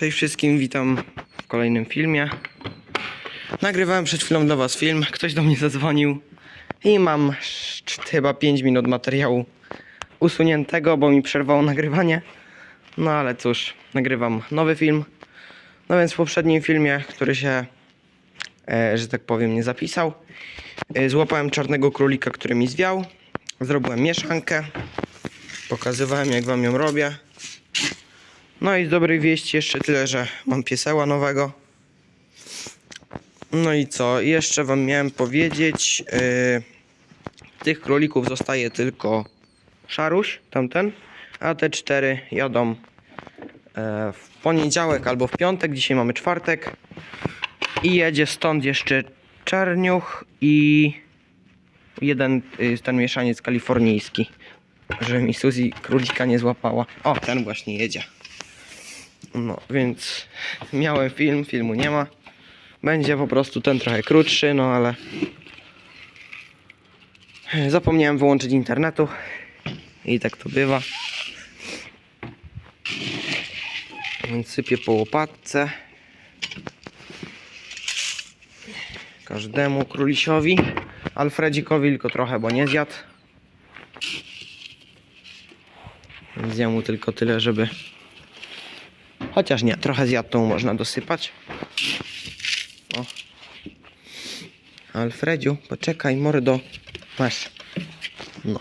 Cześć wszystkim, witam w kolejnym filmie. Nagrywałem przed chwilą dla Was film, ktoś do mnie zadzwonił i mam chyba 5 minut materiału usuniętego, bo mi przerwało nagrywanie. No ale cóż, nagrywam nowy film. No więc w poprzednim filmie, który się, e, że tak powiem, nie zapisał, e, złapałem czarnego królika, który mi zwiał. Zrobiłem mieszankę. Pokazywałem jak Wam ją robię. No i z dobrej wieści jeszcze tyle, że mam pieseła nowego. No i co? Jeszcze wam miałem powiedzieć. Yy, tych królików zostaje tylko szaruś, tamten. A te cztery jadą e, w poniedziałek albo w piątek. Dzisiaj mamy czwartek. I jedzie stąd jeszcze czerniuch i jeden y, ten mieszaniec kalifornijski. Żeby mi Suzy królika nie złapała. O, ten właśnie jedzie. No, więc miałem film, filmu nie ma. Będzie po prostu ten trochę krótszy, no ale zapomniałem wyłączyć internetu i tak to bywa. Więc sypię po łopatce. Każdemu królisiowi. Alfredzikowi tylko trochę, bo nie zjadł. Więc ja mu tylko tyle, żeby Chociaż nie, trochę zjadł można dosypać. O. Alfredziu, poczekaj, mordo. Masz. No.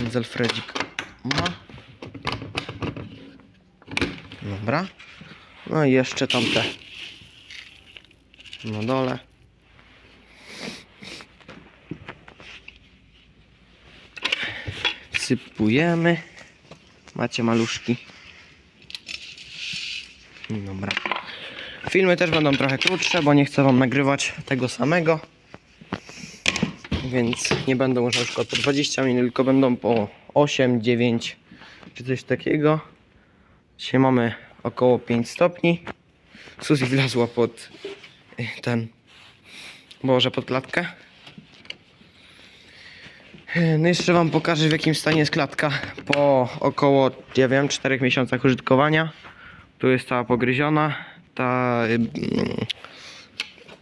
Więc Alfredzik ma. Dobra. No i jeszcze tamte. Na dole. Sypujemy. Macie maluszki. Dobra. Filmy też będą trochę krótsze, bo nie chcę wam nagrywać tego samego. Więc nie będą już na przykład po 20 minut, tylko będą po 8, 9 czy coś takiego. Dzisiaj mamy około 5 stopni. Suzy wlazła pod y, ten, boże, pod klatkę. Y, No jeszcze wam pokażę w jakim stanie jest klatka po około, ja wiem, 4 miesiącach użytkowania. Tu jest cała pogryziona. Ta y,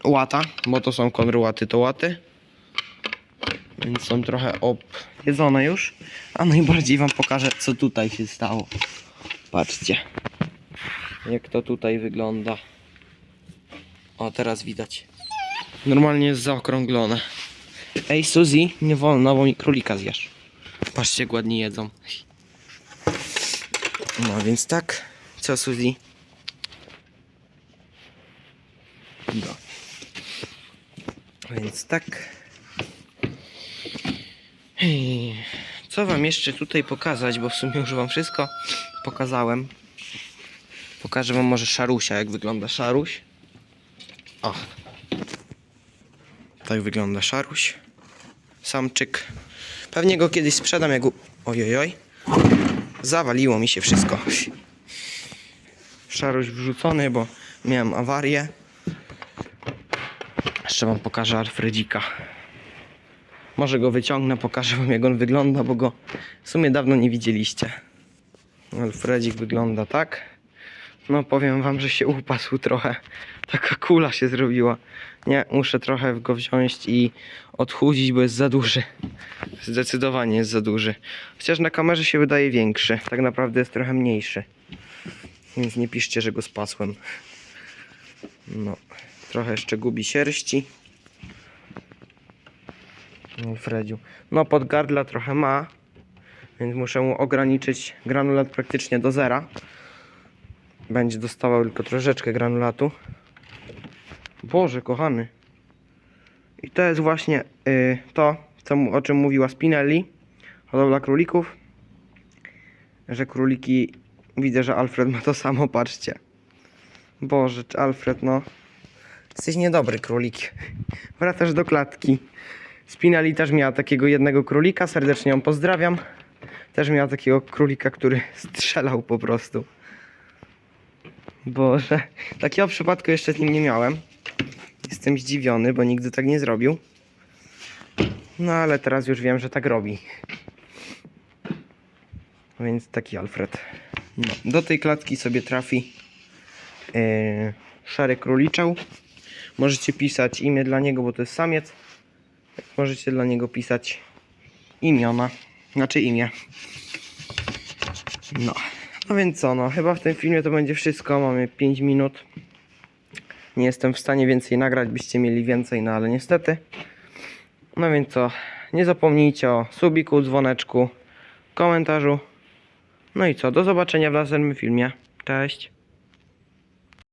łata, bo to są konrułaty, to łaty. Więc są trochę objedzone już. A najbardziej wam pokażę, co tutaj się stało. Patrzcie. Jak to tutaj wygląda. O, teraz widać. Normalnie jest zaokrąglone. Ej, Suzy, nie wolno, bo mi królika zjesz. Patrzcie, jak ładnie jedzą. No więc tak. Co, Suzy? No. Więc tak. Co wam jeszcze tutaj pokazać, bo w sumie już wam wszystko pokazałem. Pokażę wam może szarusia, jak wygląda szaruś. O. Tak wygląda szaruś. Samczyk. Pewnie go kiedyś sprzedam, jak... Ojojoj. Zawaliło mi się wszystko. Szaruś wrzucony, bo miałem awarię. Jeszcze wam pokażę Alfredzika. Może go wyciągnę, pokażę wam jak on wygląda, bo go w sumie dawno nie widzieliście. Alfredzik wygląda tak. No powiem wam, że się upasł trochę. Taka kula się zrobiła. Nie, muszę trochę go wziąć i odchudzić, bo jest za duży. Zdecydowanie jest za duży. Chociaż na kamerze się wydaje większy. Tak naprawdę jest trochę mniejszy. Więc nie piszcie, że go spasłem. No, trochę jeszcze gubi sierści. No, Fredziu. No, pod gardla trochę ma, więc muszę mu ograniczyć granulat praktycznie do zera. Będzie dostawał tylko troszeczkę granulatu. Boże, kochany. I to jest właśnie y, to, co, o czym mówiła Spinelli, hodowla królików. Że króliki, widzę, że Alfred ma to samo, patrzcie. Boże, Alfred, no. Jesteś niedobry królik. Wracasz do klatki. Spinelli też miała takiego jednego królika, serdecznie ją pozdrawiam. Też miała takiego królika, który strzelał po prostu. Boże, takiego przypadku jeszcze z nim nie miałem. Jestem zdziwiony, bo nigdy tak nie zrobił. No ale teraz już wiem, że tak robi. Więc taki Alfred. No, do tej klatki sobie trafi yy, szary króliczał. Możecie pisać imię dla niego, bo to jest samiec. Możecie dla niego pisać imiona, znaczy imię. No, no więc co, no chyba w tym filmie to będzie wszystko. Mamy 5 minut. Nie jestem w stanie więcej nagrać, byście mieli więcej, no ale niestety. No więc co, nie zapomnijcie o subiku, dzwoneczku, komentarzu. No i co, do zobaczenia w następnym filmie. Cześć.